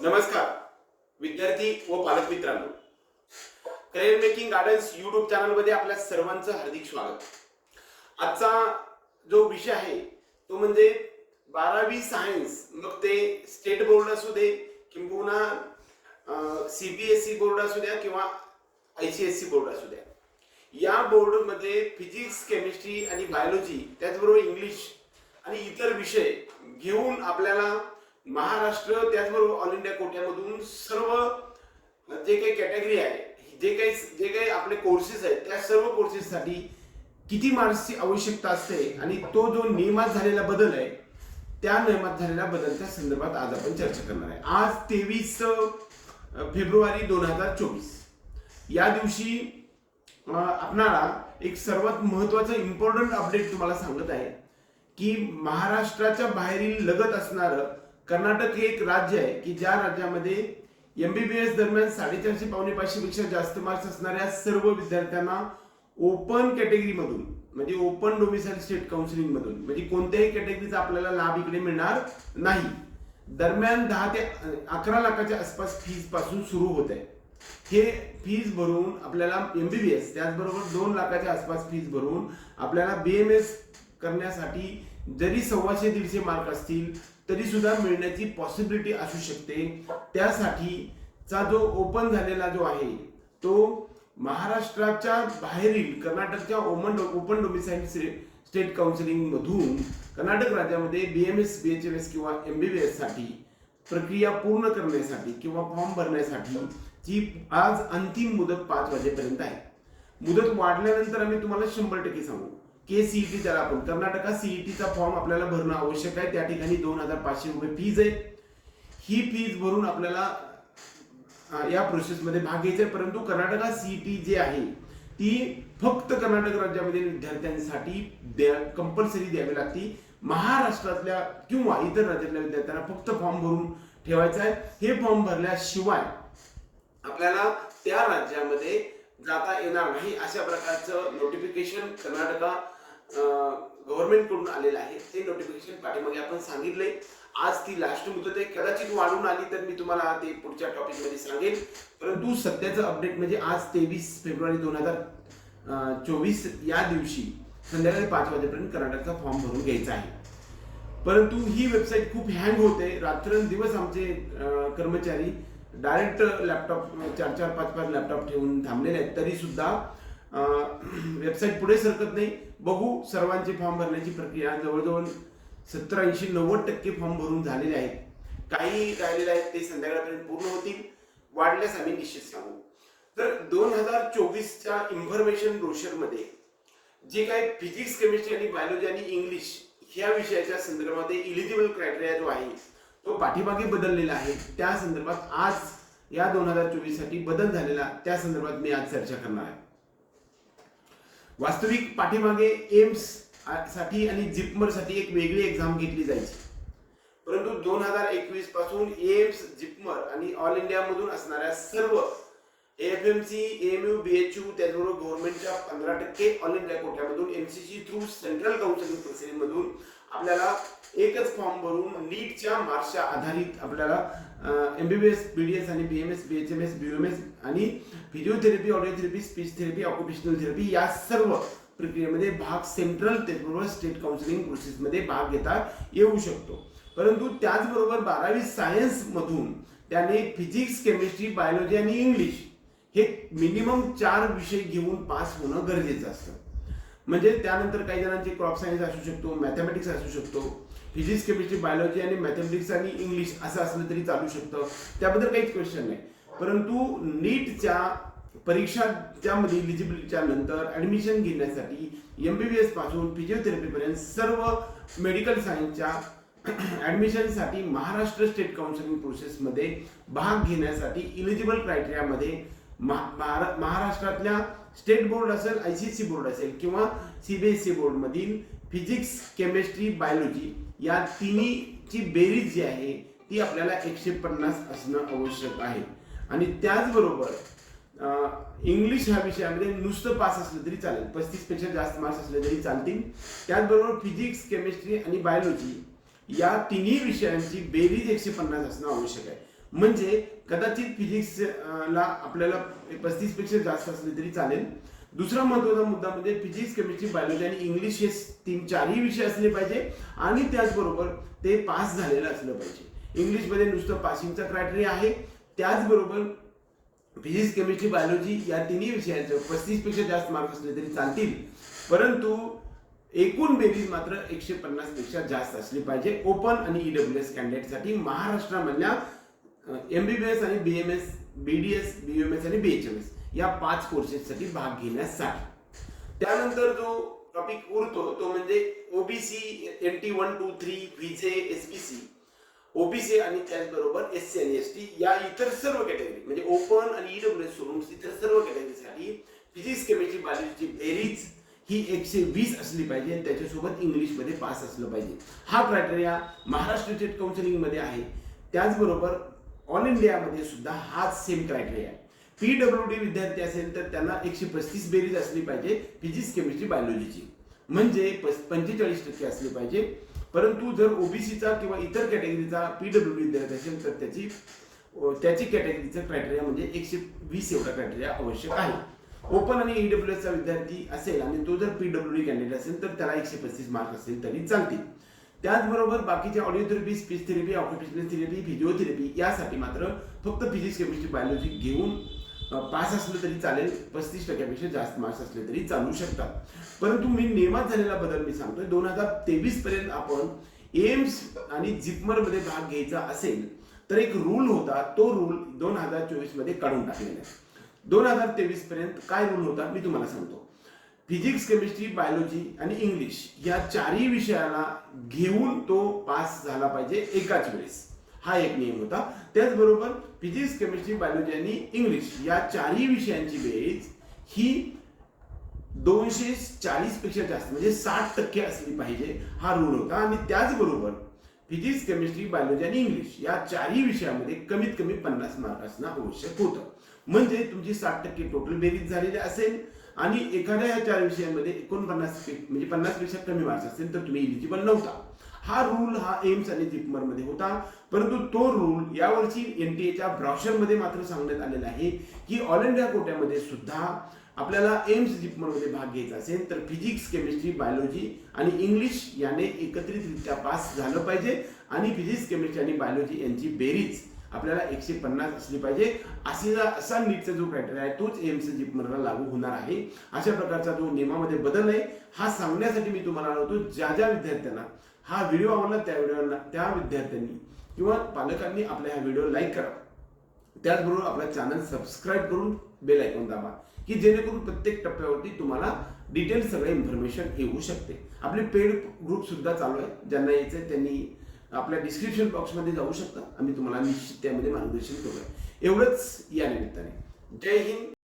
नमस्कार विद्यार्थी व पालक मित्रांनो. करिअर मेकिंग गार्डन्स युट्यूब चॅनलमध्ये आपल्या सर्वांचं हार्दिक स्वागत. आजचा जो विषय आहे तो म्हणजे बारावी सायन्स मग ते स्टेट बोर्ड असू दे किंबहुना C B S E board असू द्या किंवा I C S C board असू द्या. या बोर्डमध्ये फिजिक्स केमिस्ट्री आणि बायोलॉजी त्याचबरोबर इंग्लिश आणि इतर विषय घेऊन आपल्याला महाराष्ट्र त्याचबरोबर ऑल इंडिया कोट्यामधून सर्व जे काही कॅटेगरी आहे जे काही जे काही आपले कोर्सेस आहेत त्या सर्व कोर्सेससाठी किती मार्क्सची आवश्यकता असते आणि तो जो नियमात झालेला बदल आहे त्या नियमात झालेल्या बदलच्या संदर्भात आज आपण चर्चा करणार आहे. आज तेवीस फेब्रुवारी दोन हजार चोवीस. या दिवशी आपणाला एक सर्वात महत्वाचं इम्पॉर्टंट अपडेट तुम्हाला सांगत आहे की महाराष्ट्राच्या बाहेरील लगत असणारं कर्नाटक हे एक राज्य आहे की ज्या राज्यामध्ये एमबीबीएस दरम्यान साडेचारशे पावणे पाचशे पेक्षा जास्त मार्क्स असणाऱ्या सर्व विद्यार्थ्यांना ओपन कॅटेगरीमधून म्हणजे ओपन डोमिसाईल स्टेट काउन्सिलिंग मधून म्हणजे कोणत्याही कॅटेगरीचा आपल्याला लाभ इकडे मिळणार नाही. दरम्यान दहा ते अकरा लाखाच्या आसपास फीजपासून सुरू होत आहे. हे फीज भरून आपल्याला एमबीबीएस त्याचबरोबर दोन लाखाच्या आसपास फीज भरून आपल्याला बीएमएस करण्यासाठी जरी सव्वाशे दीडशे मार्क असतील तरी सुद्धा मिळण्याची पॉसिबिलिटी असू शकते. त्यासाठीचा जो ओपन झालेला जो आहे तो महाराष्ट्राच्या बाहेरील कर्नाटकच्या ओमन ओपन डोमिसाईल स्टेट काउन्सिलिंग मधून कर्नाटक राज्यामध्ये B M S B H M S किंवा एमबीबीएससाठी प्रक्रिया पूर्ण करण्यासाठी किंवा फॉर्म भरण्यासाठी जी आज अंतिम मुदत पाच वाजेपर्यंत आहे. मुदत वाढल्यानंतर आम्ही तुम्हाला शंभर टक्के सांगू. के सीईटी त्याला आपण. कर्नाटका सीईटीचा फॉर्म आपल्याला भरणं आवश्यक आहे. त्या ठिकाणी दोन हजार पाचशे रुपये फीज आहे. ही फीज भरून आपल्याला या प्रोसेसमध्ये भाग घ्यायचा आहे. परंतु कर्नाटका सीईटी जी आहे ती फक्त कर्नाटक राज्यामध्ये विद्यार्थ्यांसाठी द्या कंपल्सरी द्यावी लागते. महाराष्ट्रातल्या किंवा इतर राज्यातल्या विद्यार्थ्यांना फक्त फॉर्म भरून ठेवायचा आहे. हे फॉर्म भरल्याशिवाय आपल्याला त्या राज्यामध्ये जाता येणार नाही. अशा प्रकारचं नोटिफिकेशन कर्नाटका गव्हर्नमेंटकडून आलेलं आहे. ते नोटिफिकेशन पाठीमागे आपण सांगितलंय. आज ती लास्ट मुदत आहे. कदाचित वाढून आली तर मी तुम्हाला ते पुढच्या टॉपिकमध्ये सांगेन. परंतु सध्याचं अपडेट म्हणजे आज तेवीस फेब्रुवारी दोन हजार चोवीस या दिवशी संध्याकाळी पाच वाजेपर्यंत कर्नाटकचा फॉर्म भरून घ्यायचा आहे. परंतु ही वेबसाईट खूप हँग होते. रात्रंदिवस आमचे कर्मचारी डायरेक्ट लॅपटॉप चार चार पाच पाच लॅपटॉप ठेवून थांबलेले आहेत. तरी सुद्धा वेबसाईट पुढे सरकत नाही. बघू सर्वांचे फॉर्म भरण्याची प्रक्रिया. जवळजवळ सत्तर ऐंशी नव्वद टक्के फॉर्म भरून झालेले आहेत. काही राहिलेले आहेत ते संध्याकाळपर्यंत पूर्ण होतील. वाढल्यास आम्ही निश्चित सांगू. तर दोन हजार चोवीसच्या इन्फॉर्मेशन ब्रोशरमध्ये जे काही फिजिक्स केमिस्ट्री आणि बायोलॉजी आणि इंग्लिश ह्या विषयाच्या संदर्भामध्ये इलिजिबल क्रायटेरिया जो आहे तो पाठीमागे बदललेला आहे. त्या संदर्भात आज या दोन हजार चोवीससाठी बदल झालेला त्या संदर्भात मी आज चर्चा करणार आहे. वास्तविक पाठीमागे एम्ससाठी आणि जिपमरसाठी एक वेगळी एक्झाम घेतली जायची. परंतु दोन हजार एकवीसपासून एम्स जिपमर आणि ऑल इंडियामधून असणाऱ्या सर्व F M C M U B H U त्याचबरोबर गव्हर्नमेंटच्या पंधरा टक्के all India कोट्यामधून M C C through central counselling प्रोसिडिंगमधून आपल्याला एकच फॉर्म भरून नीटच्या मार्क्सच्या आधारित आपल्याला एमबीबीएस बीडीएस आणि बीएमएस बीएचएमएस बीएमएस आणि physiotherapy audiotherapy speech therapy occupational therapy या सर्व प्रक्रियेमध्ये भाग सेंट्रल त्याचबरोबर स्टेट काउन्सिलिंग प्रोसेसमध्ये भाग घेता येऊ शकतो. परंतु त्याचबरोबर बारावी सायन्समधून त्याने फिजिक्स केमिस्ट्री बायोलॉजी आणि इंग्लिश हे मिनिमम चार विषय घेऊन पास होणं गरजेचं असतं. म्हणजे त्यानंतर काही जणांचे क्रॉप सायन्स असू शकतो मॅथमॅटिक्स असू शकतो फिजिक्स केमिस्ट्री बायोलॉजी आणि मॅथमॅटिक्स आणि इंग्लिश असं असलं तरी चालू शकतं. त्याबद्दल काहीच क्वेश्चन नाही. परंतु नीटच्या परीक्षाच्यामध्ये इलिजिबिलिटीच्या नंतर ऍडमिशन घेण्यासाठी एम बी पासून फिजिओथेरपीपर्यंत सर्व मेडिकल सायन्सच्या ॲडमिशनसाठी महाराष्ट्र स्टेट काउन्सिलिंग प्रोसेसमध्ये भाग घेण्यासाठी इलिजिबल क्रायटेरियामध्ये महा- महाराष्ट्रातल्या स्टेट बोर्ड असेल आय सी सी बोर्ड असेल किंवा सीबीएसई बोर्डमधील फिजिक्स केमिस्ट्री बायोलॉजी या तिन्हीची बेरीज जी आहे ती आपल्याला एकशे पन्नास असणं आवश्यक आहे. आणि त्याचबरोबर इंग्लिश ह्या विषयामध्ये नुसतं पास असलं तरी चालेल पस्तीसपेक्षा जास्त मार्क्स असले तरी चालतील. त्याचबरोबर फिजिक्स केमिस्ट्री आणि बायोलॉजी या तिन्ही विषयांची बेरीज एकशे पन्नास असणं आवश्यक आहे. म्हणजे कदाचित फिजिक्स ला आपल्याला पस्तीसपेक्षा जास्त असले तरी चालेल. दुसरा महत्त्वाचा मुद्दा म्हणजे फिजिक्स केमिस्ट्री बायोलॉजी आणि इंग्लिश हे तीन चारही विषय असले पाहिजे आणि त्याचबरोबर ते पास झालेलं असलं पाहिजे. इंग्लिशमध्ये नुसतं पासिंगचा क्रायटेरिया आहे. त्याचबरोबर फिजिक्स केमिस्ट्री बायोलॉजी या तिन्ही विषयांचे पस्तीसपेक्षा जास्त मार्क असले तरी चालतील. परंतु एकूण बेरीज मात्र एकशे पन्नासपेक्षा जास्त असली पाहिजे. ओपन आणि ईडब्ल्यू एस कॅन्डिडेटसाठी महाराष्ट्रामधल्या एमबीबीएस आणि बीएमएस बीडीएस बीएमएस आणि बी एच एम एस या पाच कोर्सेससाठी भाग घेण्यासाठी. त्यानंतर जो टॉपिक उरतो तो म्हणजे OBC N T one two three VJ S P C OBC आणि त्याचबरोबर एस सी आणि एस टी या इतर सर्व कॅटेगरी म्हणजे ओपन आणि ईडब्ल्यू एस सोडून इतर सर्व कॅटेगरीसाठी फिजिक्स केमिस्ट्री बायोलॉजीची बेरीज ही एकशे वीस असली पाहिजे आणि त्याच्यासोबत इंग्लिशमध्ये पास असलं पाहिजे. हा क्रायटेरिया महाराष्ट्र स्टेट काउन्सिलिंगमध्ये आहे. त्याचबरोबर ऑल इंडियामध्ये सुद्धा हाच सेम क्रायटेरिया आहे. पी डब्ल्यू डी विद्यार्थी असेल तर त्यांना एकशे पस्तीस बेरीज असली पाहिजे फिजिक्स केमिस्ट्री बायोलॉजीची म्हणजे पंचेचाळीस टक्के असली पाहिजे. परंतु जर ओबीसीचा किंवा इतर कॅटेगरीचा पी डब्ल्यू डी विद्यार्थी असेल तर त्याची त्याची कॅटेगरीचं क्रायटेरिया म्हणजे एकशे वीस एवढा क्रायटेरिया आवश्यक आहे. ओपन आणि ईडब्ल्यू एसचा विद्यार्थी असेल आणि तो जर पी डब्ल्यू डी कॅन्डिडेट असेल तर त्याला एकशे पस्तीस मार्क असेल तरी चालतील. त्याचबरोबर बाकीच्या audio therapy speech therapy occupational therapy physiotherapy यासाठी मात्र फक्त फिजिक्स केमिस्ट्री बायोलॉजी घेऊन पास असलं तरी चालेल पस्तीस टक्क्यापेक्षा जास्त मार्क्स असले तरी चालू शकतात. परंतु मी नियमात झालेला बदल मी सांगतोय. दोन हजार तेवीस पर्यंत आपण एम्स आणि जिपमरमध्ये भाग घ्यायचा असेल तर एक रूल होता तो रूल दोन हजार चोवीसमध्ये काढून टाकलेला आहे. दोन हजार तेवीस पर्यंत काय रूल होता मी तुम्हाला सांगतो. फिजिक्स केमिस्ट्री बायोलॉजी आणि इंग्लिश या चारही विषयाला घेऊन तो पास झाला पाहिजे एकाच वेळेस. हा एक नियम होता. त्याचबरोबर फिजिक्स केमिस्ट्री बायोलॉजी आणि इंग्लिश या चारही विषयांची बेरीज ही दोनशे चाळीसपेक्षा जास्त म्हणजे साठ टक्के असली पाहिजे हा रूल होता. आणि त्याचबरोबर फिजिक्स केमिस्ट्री बायोलॉजी आणि इंग्लिश या चारही विषयामध्ये कमीत कमी पन्नास मार्क असणं आवश्यक होतं. म्हणजे तुमची साठ टक्के टोटल बेरीज झालेली असेल आणि एखाद्या या चार विषयांमध्ये एकोणपन्नास म्हणजे पन्नासपेक्षा कमी मार्क्स असेल तर तुम्ही इलिजिबल नव्हता. हा रूल हा एम्स आणि जिपमरमध्ये होता. परंतु तो रूल यावर्षी एनटीएच्या ब्रॉशरमध्ये मात्र सांगण्यात आलेला आहे की ऑल इंडिया कोट्यामध्ये सुद्धा आपल्याला एम्स जिपमरमध्ये भाग घ्यायचा असेल तर फिजिक्स केमिस्ट्री बायोलॉजी आणि इंग्लिश याने एकत्रितरित्या पास झालं पाहिजे आणि फिजिक्स केमिस्ट्री आणि बायोलॉजी यांची बेरीज आपल्याला एकशे पन्नास असली पाहिजे. असे असा नीटचा जो क्रायटेरिया आहे तोच एम्स जिपमरला लागू होणार आहे. अशा प्रकारचा जो नियमामध्ये बदल आहे हा सांगण्यासाठी मी तुम्हाला आलो ज्या ज्या विद्यार्थ्यांना हा व्हिडिओ आवडला त्या व्हिडिओला त्या विद्यार्थ्यांनी किंवा पालकांनी आपल्या ह्या व्हिडिओ लाईक करा. त्याचबरोबर आपला चॅनल सबस्क्राईब करून बेल ऐकून दाबा की जेणेकरून प्रत्येक टप्प्यावरती तुम्हाला डिटेल सगळे इन्फॉर्मेशन येऊ शकते. आपले पेड ग्रुप सुद्धा चालू आहे ज्यांना यायचं त्यांनी आपल्या डिस्क्रिप्शन बॉक्समध्ये जाऊ शकता. आम्ही तुम्हाला निश्चित त्यामध्ये मार्गदर्शन करूया. एवढंच या निमित्ताने. जय हिंद.